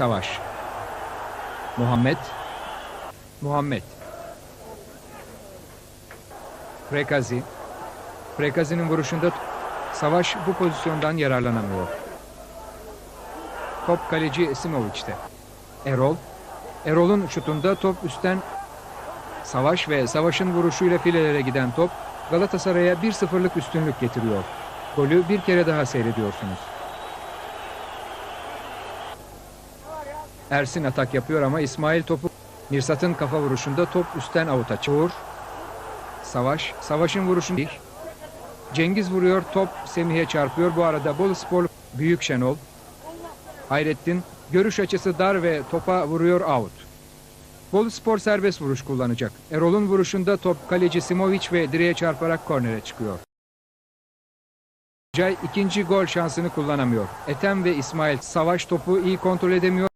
Savaş. Muhammed. Muhammed. Prekazi. Prekazi'nin vuruşunda Savaş bu pozisyondan yararlanamıyor. Top kaleci Simoviç'te. Erol. Erol'un şutunda top üstten Savaş ve Savaş'ın vuruşuyla filelere giden top Galatasaray'a 1-0'lık üstünlük getiriyor. Golü bir kere daha seyrediyorsunuz. Ersin atak yapıyor ama İsmail topu Mirsat'ın kafa vuruşunda top üstten avuta çıkıyor. Savaş, Savaş'ın vuruşunu. Cengiz vuruyor, top Semih'e çarpıyor. Bu arada Bolu Spor Büyük Şenol. Hayrettin görüş açısı dar ve topa vuruyor out. Bolu Spor serbest vuruş kullanacak. Erol'un vuruşunda top kaleci Simovic ve direğe çarparak kornere çıkıyor. Cay ikinci gol şansını kullanamıyor. Ethem ve İsmail Savaş topu iyi kontrol edemiyor.